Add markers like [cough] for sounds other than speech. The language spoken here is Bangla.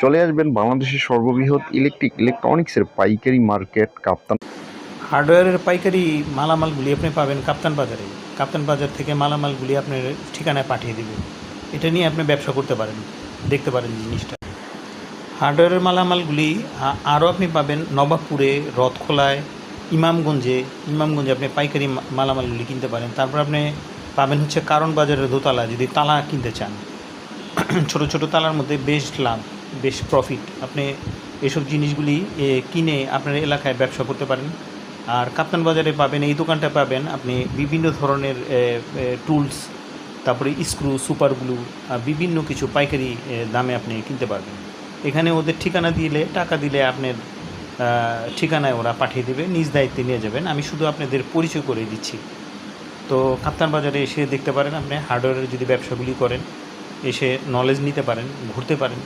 চলে আসবেন বাংলাদেশের সর্ববৃহৎ ইলেকট্রিক ইলেকট্রনিক্সের পাইকারি মার্কেট কাপ্তান হার্ডওয়্যারের পাইকারি মালামালগুলি আপনি পাবেন কাপ্তান বাজারে। কাপ্তান বাজার থেকে মালামালগুলি আপনার ঠিকানায় পাঠিয়ে দেবে। এটা নিয়ে আপনি ব্যবসা করতে পারেন, দেখতে পারেন জিনিসটা। হার্ডওয়্যারের মালামালগুলি আরও আপনি পাবেন নবাবপুরে, রথখোলায়, ইমামগঞ্জে। ইমামগঞ্জে আপনি পাইকারি মালামালগুলি কিনতে পারেন। তারপর আপনি পাবেন হচ্ছে কারণ বাজারের দোতলা, যদি তালা কিনতে চান। [clears throat] ছোট ছোট তালার মধ্যে বেশ লাভ, বেশ প্রফিট আপনি এসব জিনিসগুলি কিনে আপনার এলাকায় ব্যবসা করতে পারেন। আর কাপ্তান বাজারে পাবেন, এই দোকানটা পাবেন আপনি বিভিন্ন ধরনের টুলস তারপরে স্ক্রু সুপার গ্লু বিভিন্ন কিছু পাইকারি দামে আপনি কিনতে পারবেন। এখানে ওদের ঠিকানা দিলে, টাকা দিলে আপনার ঠিকানায় ওরা পাঠিয়ে দেবে, নিজ দায়িত্বে নিয়ে যাবেন। আমি শুধু আপনাদের পরিচয় করে দিচ্ছি। তো কাপ্তান বাজারে এসে দেখতে পারেন আপনি হার্ডওয়্যারের যদি ব্যবসাগুলি করেন এসে নলেজ নিতে পারেন ঘুরতে পারেন।